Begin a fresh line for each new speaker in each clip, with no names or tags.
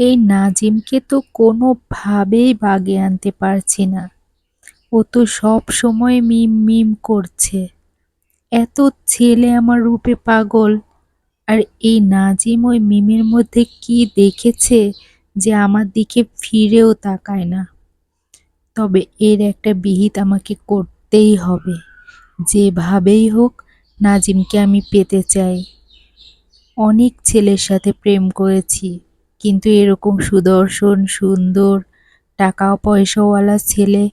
এই নাজিমকে তো কোনোভাবেই বাগে আনতে পারছি না। ও তো সব সময় মিম মিম করছে। এত ছেলে আমার রূপে পাগল। আর এই নাজিম ওই মিমের মধ্যে কি দেখেছে যে আমার দিকে ফিরেও তাকায় না। তবে এর একটা বিহিত আমাকে করতেই হবে। যেভাবেই হোক, নাজিমকে আমি পেতে চাই। অনেক ছেলের সাথে প্রেম করেছি। কিন্তু এরকম সুদর্শন, সুন্দর টাকা পয়সাওয়ালা ছেলে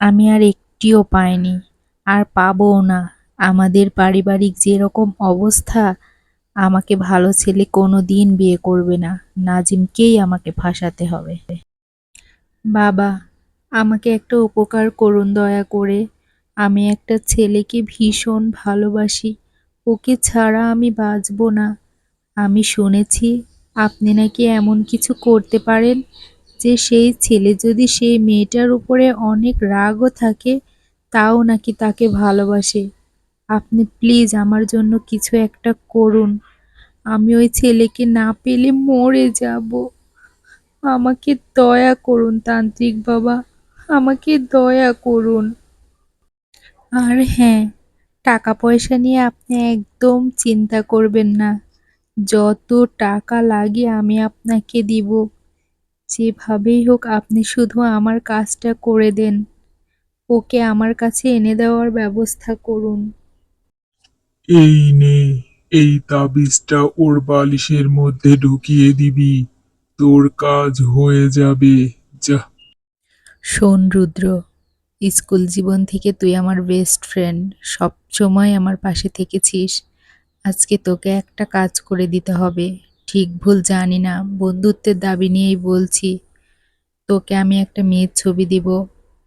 আমি আর একটিও পাইনি। আর পাবও না। আমাদের পারিবারিক যেরকম অবস্থা, আমাকে ভালো ছেলে কোনো দিন বিয়ে করবে না। নাজিমকেই আমাকে ফাঁসাতে হবে। বাবা, আমাকে একটা উপকার করুন দয়া করে। আমি একটা ছেলেকে ভীষণ ভালোবাসি। ওকে ছাড়া আমি বাঁচব না। আমি শুনেছি আপনি নাকি এমন কিছু করতে পারেন যে সেই ছেলে যদি সেই মেয়েটার উপরে অনেক রাগও থাকে, তাও নাকি তাকে ভালোবাসে? আপনি প্লিজ আমার জন্য কিছু একটা করুন। আমি ওই ছেলেকে না পেলে মরে যাব। আমাকে দয়া করুন তান্ত্রিক বাবা, আমাকে দয়া করুন। আর হ্যাঁ টাকা পয়সা নিয়ে আপনি একদম চিন্তা করবেন না। যত টাকা লাগে আমি আপনাকে দিব। যেভাবেই হোক আপনি শুধু আমার কাজটা করে দেন। ওকে আমার কাছে এনে দেওয়ার ব্যবস্থা করুন।
এই নে এই তাবিজটা ওর বালিশের মধ্যে ঢুকিয়ে দিবি। তোর কাজ হয়ে যাবে। যা।
শোন রুদ্র। স্কুল জীবন থেকে তুই আমার বেস্ট ফ্রেন্ড সব সময় আমার পাশে থেকেছিস। আজকে তোকে একটা কাজ করে দিতে হবে। ঠিক ভুল জানি না, বন্ধুত্বের দাবি নিয়েই বলছি। তোকে আমি একটা মেয়ের ছবি দিব।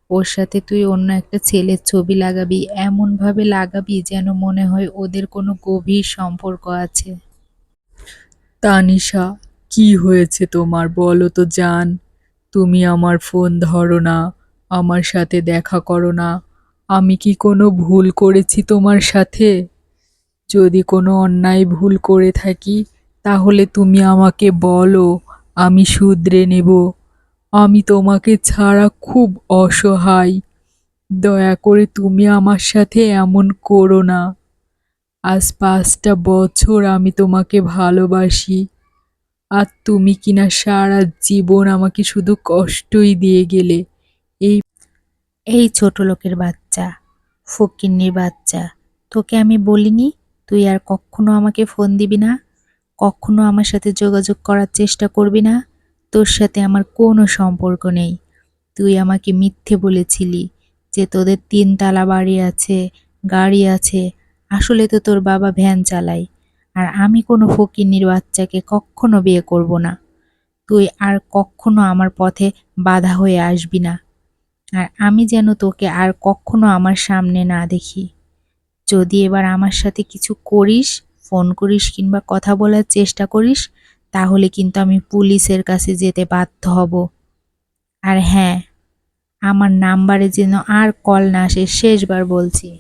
ওর সাথে তুই অন্য একটা ছেলের ছবি লাগাবি। এমনভাবে লাগাবি যেন মনে হয় ওদের কোনো গভীর সম্পর্ক আছে। তানিশা, কি হয়েছে তোমার? বলো তো জান। তুমি আমার ফোন ধরো না, আমার সাথে দেখা করো না। আমি কি কোনো ভুল করেছি তোমার সাথে? যদি কোনো অন্যায় ভুল করে থাকি, তাহলে তুমি আমাকে বলো, আমি শুধরে নেব। আমি তোমাকে ছাড়া খুব অসহায়। দয়া করে তুমি আমার সাথে এমন করো না। আজ পাঁচটা বছর আমি তোমাকে ভালোবাসি, আর তুমি কিনা সারা জীবন আমাকে শুধু কষ্টই দিয়ে গেলে। এই এই ছোট লোকের বাচ্চা, ফকিন্নির বাচ্চা, তোকে আমি বলিনি? তুই আর কখনো আমাকে ফোন দিবি না? কখনো আমার সাথে যোগাযোগ করার চেষ্টা করবি না? তোর সাথে আমার কোনো সম্পর্ক নেই। তুই আমাকে মিথ্যে বলেছিলি যে তোদের তিনতলা বাড়ি আছে, গাড়ি আছে। আসলে তো তোর বাবা ভ্যান চালায়। আর আমি কোনো ফকিরনির বাচ্চাকে কখনো বিয়ে করব না। তুই আর কখনো আমার পথে বাধা হয়ে আসবি না। আর আমি যেন তোকে আর কখনো আমার সামনে না দেখি। যদি এবার আমার সাথে কিছু করিস, ফোন করিস কিংবা কথা বলার চেষ্টা করিস, তাহলে কিন্তু আমি পুলিশের কাছে যেতে বাধ্য হব। আর হ্যাঁ আমার নাম্বারে যেন আর কল না আসে, শেষবার বলছি।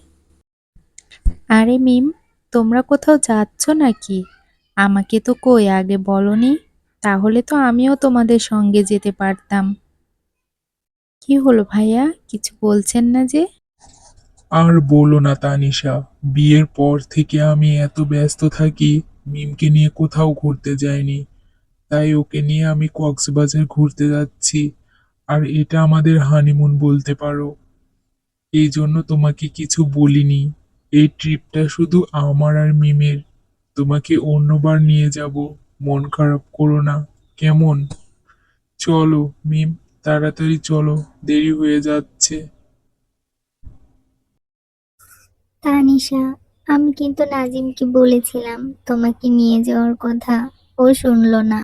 আরে মিম, তোমরা কোথাও যাচ্ছ নাকি? আমাকে তো কই, আগে বলনি? তাহলে তো আমিও তোমাদের সঙ্গে যেতে পারতাম। কি হলো ভাইয়া? কিছু বলছেন না যে?
আর বলো না, তানিশা, বিয়ের পর থেকে আমি এত ব্যস্ত থাকি, মিমকে নিয়ে কোথাও ঘুরতে যাইনি। তাই ওকে নিয়ে আমি কক্সবাজার ঘুরতে যাচ্ছি। আর এটা আমাদের হানিমুন বলতে পারো। এই জন্য তোমাকে কিছু বলিনি। এই ট্রিপটা শুধু আমার আর মিমের। তোমাকে অন্যবার নিয়ে যাব। মন খারাপ করো না। কেমন? চলো, মিম, তাড়াতাড়ি চলো। দেরি হয়ে যাচ্ছে।
তানিশা আমি কিন্তু নাজিমকে বলেছিলাম তোমাকে নিয়ে যাওয়ার কথা। ও শুনলো না।